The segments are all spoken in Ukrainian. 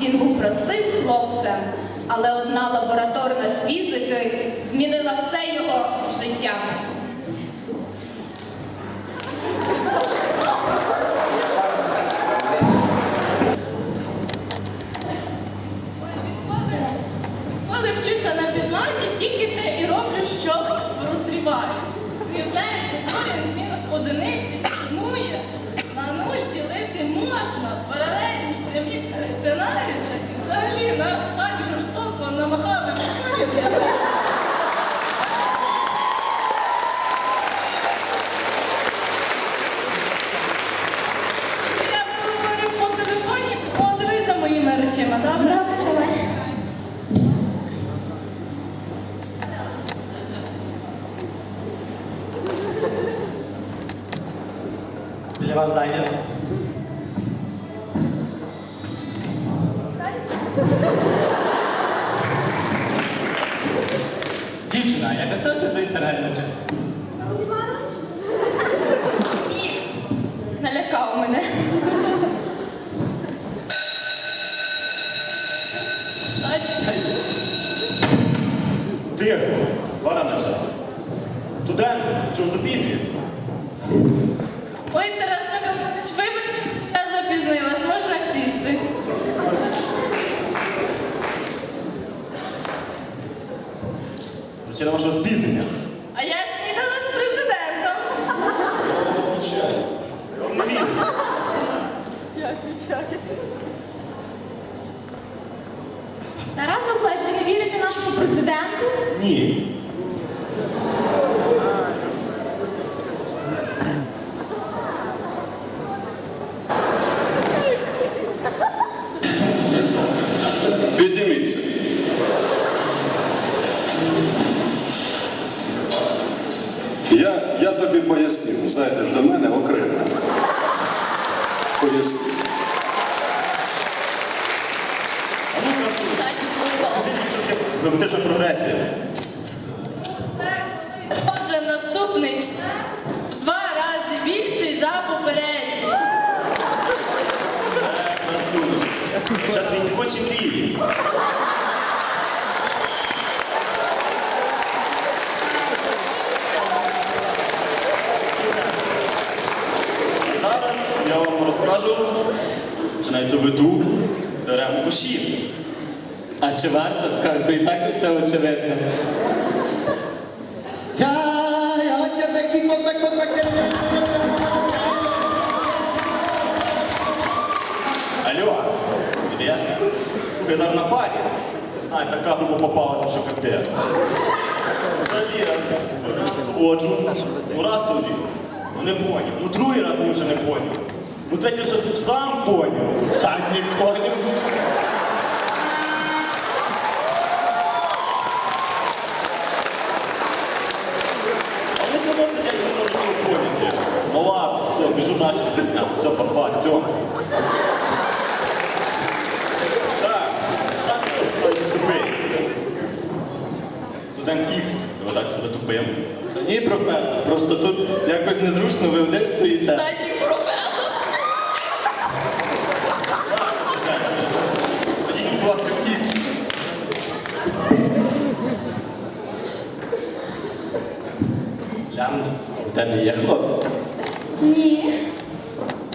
Він був простим хлопцем, але одна лабораторна з фізики змінила все його життя. Для вас зайнято. Ні. Підніміться. Я, я тобі поясню, зайдеш до мене окремо. Поясню. А ну. Таті що прогресія? Твої мрії. Зараз я вам розкажу, чи навіть доведу теорему кошів. А чи варто? Как і так і все очевидно. Ya, ya, ya, de aquí, con, con, con, Алло, на парі. Не знаю, така група попалася, що капець. Взагалі, ходжу, ну раз тоді, ну не поняв. Ну другий раз вже не поняв. Ну третій вже сам поняв. Останній поняв. А вони все можуть я не можу нічого поняти. Ну ладно, все, біжу наші все зняти. Все, папа, цьому. Так, так, хтось тупий. Студент Х, ви вважаєте себе тупим. Ні, професор, просто тут якось незручно ви один стоїте. Професор. Ходіть, будь ласка, Х. Ляна, у тебе є хлопець? Ні.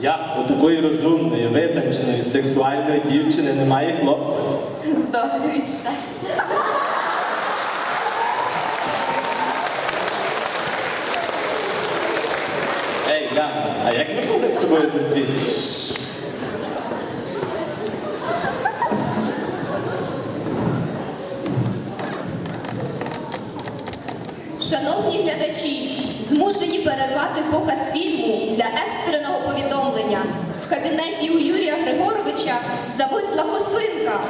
Як у такої розумної, витонченої, сексуальної дівчини немає хлопця? Здохне щастя. Ей, Ляна, а як ми будемо з тобою зустрітися? Шановні глядачі, змушені перервати показ фільму для екстреного повідомлення. В кабінеті у Юрія Григоровича зависла косинка.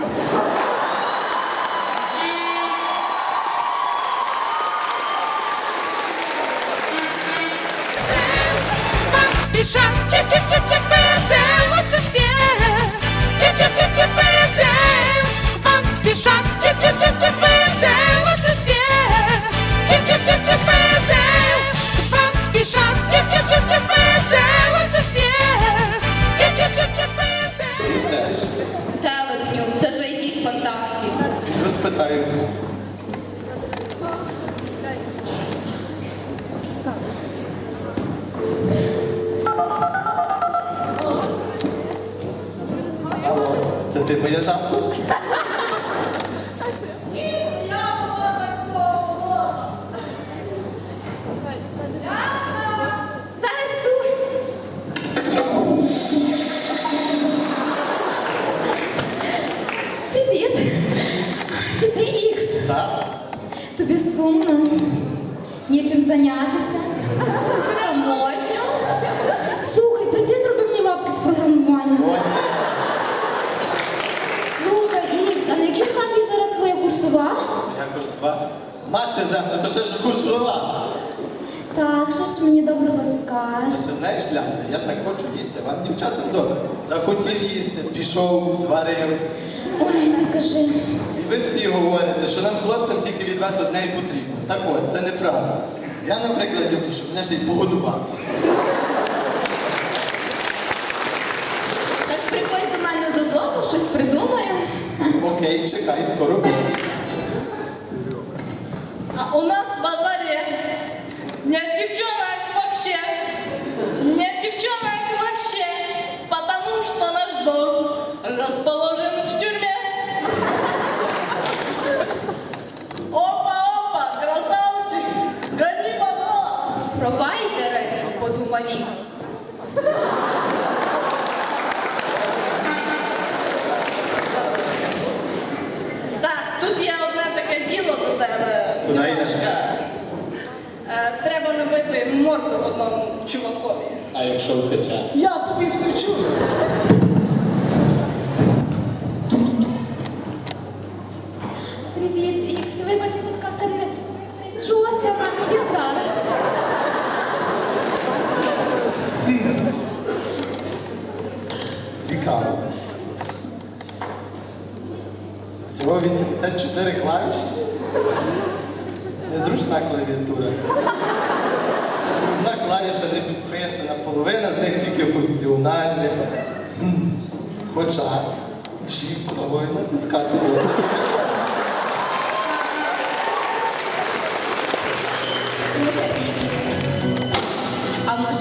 Вам спешат, лучше всех. Чип-чип-чип-чип-ПС, вам спешат, чип-чип-чип-чип-ПС, лучше всех. Чип-чип-чип-чип-ПС, вам спешат, чип-чип-чип-чип-ПС, лучше всех. Теж. Телепню. Розпитаю. Алло, це ти моя жабка? Зараз тут. Привіт. Ти де Ікс? Так. Тобі сумно? Нічим зайнятися? Самотньо? Слухай, прийди зроби мені лапки з програмування. Ой, Слухай, Ікс, а на якій стадії зараз твоя курсова? я курсова. Мати земля, то ще ж курсова. Так, що ж мені доброго скажеш? Ти знаєш, Ляна, я так хочу їсти, вам дівчатам добре. Захотів їсти, пішов, зварив. Ой, не кажи. І ви всі говорите, що нам хлопцям тільки від вас одне і потрібно. Так от, це неправда. Я, наприклад, люблю, щоб мене ще й погодували. Так приходь до мене додому, щось придумаємо. Окей, чекай, скоро буде. А у нас во дворе нет девчонок вообще. Нет девчонок вообще. Потому что наш дом расположен в тюрьме. Опа-опа, красавчик, гони бабло. Провайдери, подумав Ікс. Якщо втече? Я тобі втечу. Привіт, Ікс. Вибач, я така вся не, не. Я зараз. Цікаво. Всього 84 клавіші. Незручна клавіатура. Одна клавіша не підписана, половина з них тільки функціональних. Хоча shift ногою натискати досить. Слухай, Ікс. А може?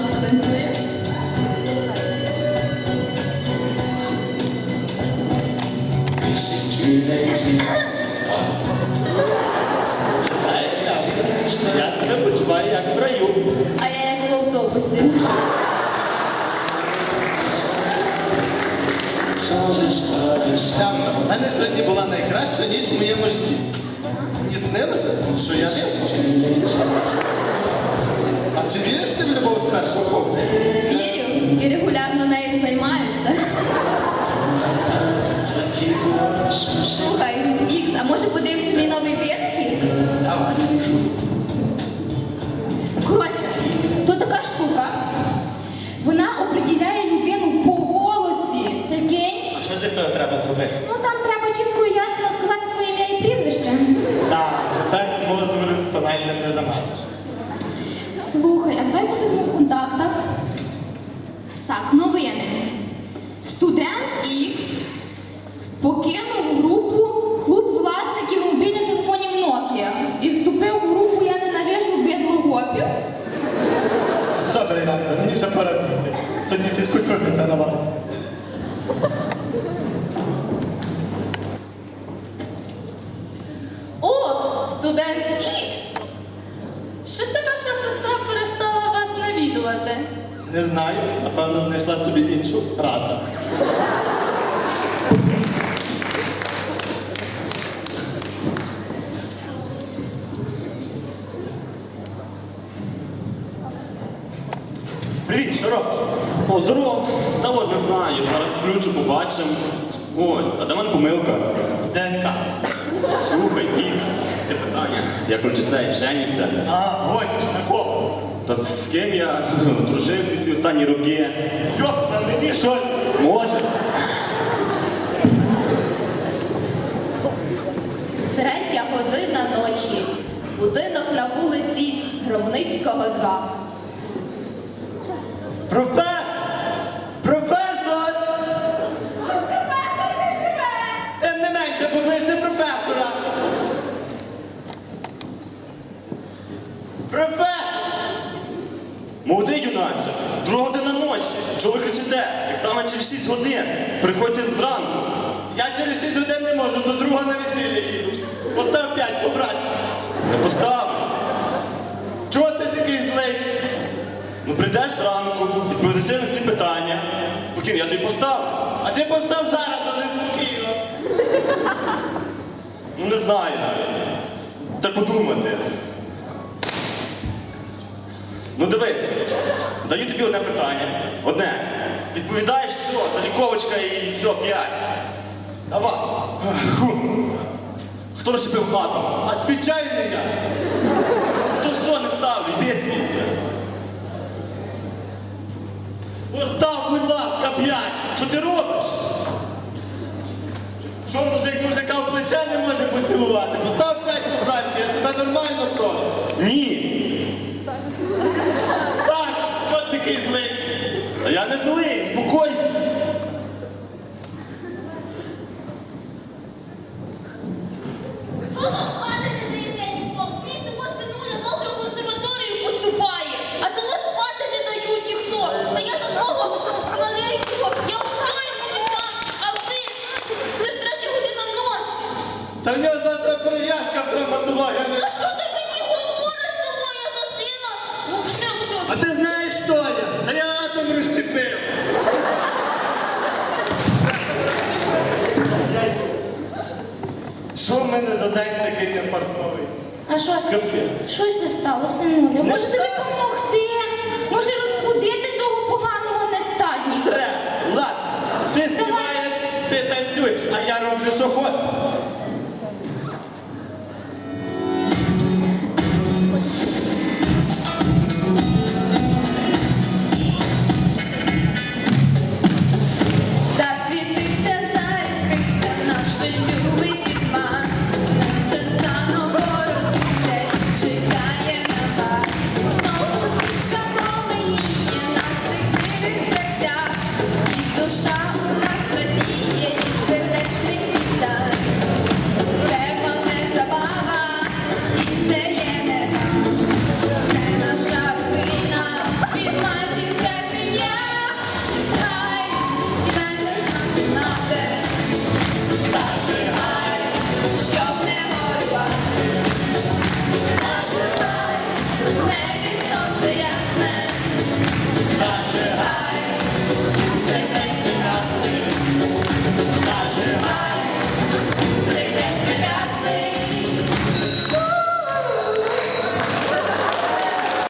Знаєш, я, я себе почуваю як в раю. А я як в автобусі. Правда, у мене сьогодні була найкраща ніч в моєму житті. Мені снилося, що я виспав. А чи віриш ти в любов з першого погляду? Вірю і регулярно нею займаюся. Слухай, Ікс, а може подивимося мій новий витхід? Давай. Коротше, то така штука. Вона оприділяє людину по для цього треба зробити? Ну там треба чітко і ясно сказати своє ім'я і прізвище. Так, ефект мозку тональним не заманиш. Слухай, а давай посидимо в контактах. Так, новини. Студент Х покинув групу клуб власників мобільних телефонів Nokia і вступив в групу Я ненавижу бидлогопів. Добре, Янка, мені вже пора бігти. Сьогодні фізкультурниця нова. Студент Ікс! Що це ваша сестра перестала вас навідувати? Не знаю, напевно, знайшла собі іншу рада. Привіт, що робиш? О, здорово. Та от не знаю, зараз включу, побачимо. Ой, а де в мене помилка? ДНК. Слухай, Ікс, ти питання. Я коротше цей, женюся. А, ой, такого. Та з ким я дружив ці всі останні роки? Йоп, на мені що? Може? Третя година ночі. Будинок на вулиці Громницького 2. Професор! Професор! Тим не менш, Швидше покличте професора. Професор! Молодий юначе, друга година ночі. Чого ви кричите? Екзамен через 6 годин. Приходьте зранку. Я через 6 годин не можу, до друга на весілля їду. Постав 5 по браті. Не поставлю. Чого ти такий злий? Ну прийдеш зранку, відповісти на всі питання. Спокійно, я тобі поставлю. А ти постав зараз, але спокійно. Ну не знаю навіть. Треба подумати. Ну дивись, даю тобі одне питання. Одне. Відповідаєш все, заліковочка і все, п'ять. Давай. Фу. Хто розчепив атом? Отвічай не я. То все не ставлю, йди звідси. Постав, будь ласка, 5. Що ти робиш? Що мужик мужика в плече не може поцілувати? Постав п'ять по братськи, я ж тебе нормально прошу. Ні. Так, от такий злий? Та я не злий, спокойся. Що за спати не даєте нікому? Мій того синуля завтра в консерваторію поступає, а того спати не дають ніхто. Та я за свого маленького, я все йому віддам, а ви, це ж третя година ночі. Та в нього завтра перев'язка в травматології. а не- що ти мені говориш того, я за сина? Вообще все. А ти знаєш, хто я? Та я атом розчепив. Що в мене за день такий нефартовий? А що? Капець. Щось стало, синуля? Може тобі стало. допомогти? Може розбудити того поганого нестадника? Треба. Ладно, ти співаєш, ти танцюєш, а я роблю, що хочу.